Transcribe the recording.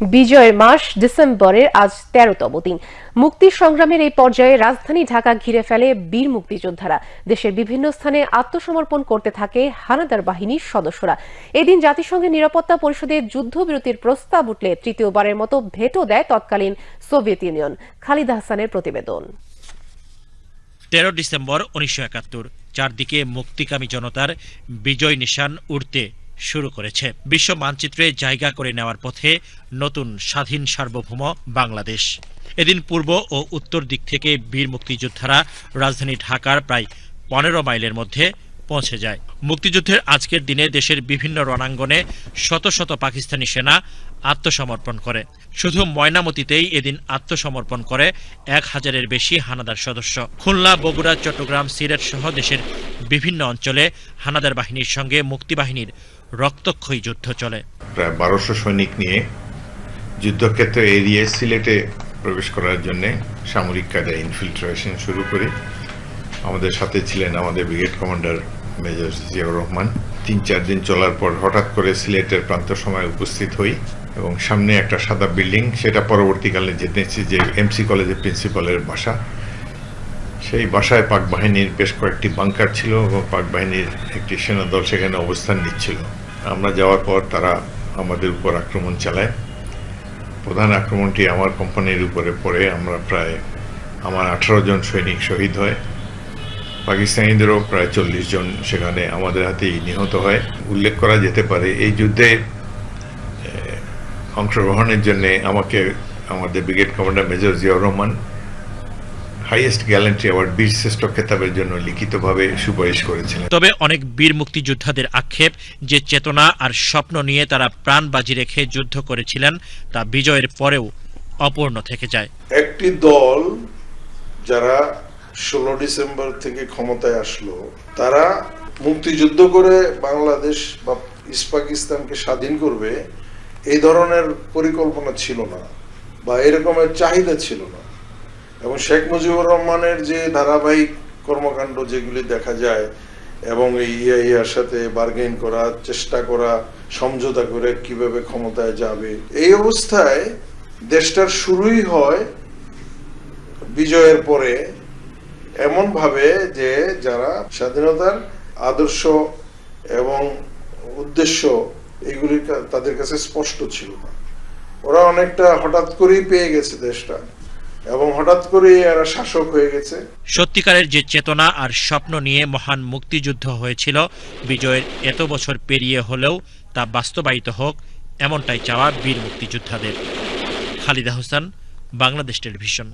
বিজয়ের মাস ডিসেম্বরের আজ তেরোতম দিন। মুক্তি সংগ্রামের এই পর্যায়ে রাজধানী ঢাকা ঘিরে ফেলে বীর মুক্তিযোদ্ধারা। দেশের বিভিন্ন স্থানে আত্মসমর্পণ করতে থাকে হানাদার বাহিনীর সদস্যরা। এদিন জাতিসংঘের নিরাপত্তা পরিষদে যুদ্ধবিরতির প্রস্তাব উঠলে তৃতীয়বারের মতো ভেটো দেয় তৎকালীন সোভিয়েত ইউনিয়ন। খালিদ হাসানের প্রতিবেদন। তেরো ডিসেম্বর উনিশশো একাত্তর, চারদিকে মুক্তিকামী জনতার বিজয় নিশান উড়তে শুরু করেছে। বিশ্ব মানচিত্রে জায়গা করে নেওয়ার পথে নতুন স্বাধীন সার্বভৌম বাংলাদেশ। এদিন পূর্ব ও উত্তর দিক থেকে বীর মুক্তিযোদ্ধারা রাজধানী ঢাকার প্রায় পনেরো মাইলের মধ্যে পৌঁছে যায়। মুক্তিযুদ্ধের আজকের দিনে দেশের বিভিন্ন রণাঙ্গনে শত শত পাকিস্তানি সেনা আত্মসমর্পণ করে। শুধু ময়নামতিতেই এদিন আত্মসমর্পণ করে এক হাজারের বেশি হানাদার সদস্য। খুলনা, বগুড়া, চট্টগ্রাম, সিলেট সহ দেশের বিভিন্ন অঞ্চলে হানাদার বাহিনীর সঙ্গে মুক্তিবাহিনীর রক্তক্ষয়ী যুদ্ধ চলে। প্রায় বারোশো সৈনিক নিয়ে যুদ্ধক্ষেত্র এড়িয়ে সিলেটে প্রবেশ করার জন্য সামরিক কায়দায় ইনফিল্ট্রেশন শুরু করে। আমাদের সাথে ছিলেন আমাদের brigade commander major Ziaur Rahman. তিন, চার দিন চলার পর হঠাৎ করে সিলেটের প্রান্ত সময় উপস্থিত হই এবং সামনে একটা সাদা বিল্ডিং, সেটা পরবর্তীকালে জেনেছি যে এমসি কলেজের প্রিন্সিপালের বাসা। সেই বাসায় পাক বাহিনীর বেশ কয়েকটি বাংকার ছিল এবং পাক বাহিনীর একটি সেনাদল সেখানে অবস্থান নিচ্ছিল। আমরা যাওয়ার পর তারা আমাদের উপর আক্রমণ চালায়। প্রধান আক্রমণটি আমার কোম্পানির উপরে পড়ে আমরা প্রায়, আমার আঠারো জন সৈনিক শহীদ হয়। পাকিস্তানিদেরও প্রায় চল্লিশ জন সেখানে আমাদের হাতেই নিহত হয়। উল্লেখ করা যেতে পারে এই যুদ্ধে অংশগ্রহণের জন্য আমাকে আমাদের brigade commander major Ziaur Rahman highest gallantry award Birshreshtho খেতাবের জন্য লিখিতভাবে সুপারিশ করেছিলেন। তবে অনেক বীর মুক্তিযোদ্ধাদের আক্ষেপ যে চেতনা আর স্বপ্ন নিয়ে তারা প্রাণ বাজি রেখে যুদ্ধ করেছিলেন তা বিজয়ের পরেও অপূর্ণ থেকে যায়। একটি দল যারা ষোলো ডিসেম্বর থেকে ক্ষমতায় আসলো। তারা মুক্তিযুদ্ধ করে বাংলাদেশ বা ইস্ট পাকিস্তানকে স্বাধীন করবে, এই ধরনের পরিকল্পনা ছিল না বা এরকমের চাহিদা ছিল না। এবং শেখ মুজিবুর রহমানের যে ধারাবাহিক কর্মকাণ্ড যেগুলি দেখা যায় এবং এই ইআইআর সাথে বার্গেন করা, চেষ্টা করা, সমঝোতা করে কীভাবে ক্ষমতায় যাবে, এই অবস্থায় দেশটার শুরুই হয় বিজয়ের পরে এমন ভাবে যে যারা স্বাধীনতার আদর্শ এবং উদ্দেশ্য এগুলি তাদের কাছে স্পষ্ট ছিল না। ওরা অনেকটা হঠাৎ করেই পেয়ে গেছে দেশটা এবং হঠাৎ করেই এরা শাসক হয়ে গেছে। সত্যিকারের যে চেতনা আর স্বপ্ন নিয়ে মহান মুক্তিযুদ্ধ হয়েছিল, বিজয়ের এত বছর পেরিয়ে হলেও তা বাস্তবায়িত হোক, এমনটাই চাওয়া বীর মুক্তিযোদ্ধাদের। খালিদা হোসেন, বাংলাদেশ টেলিভিশন।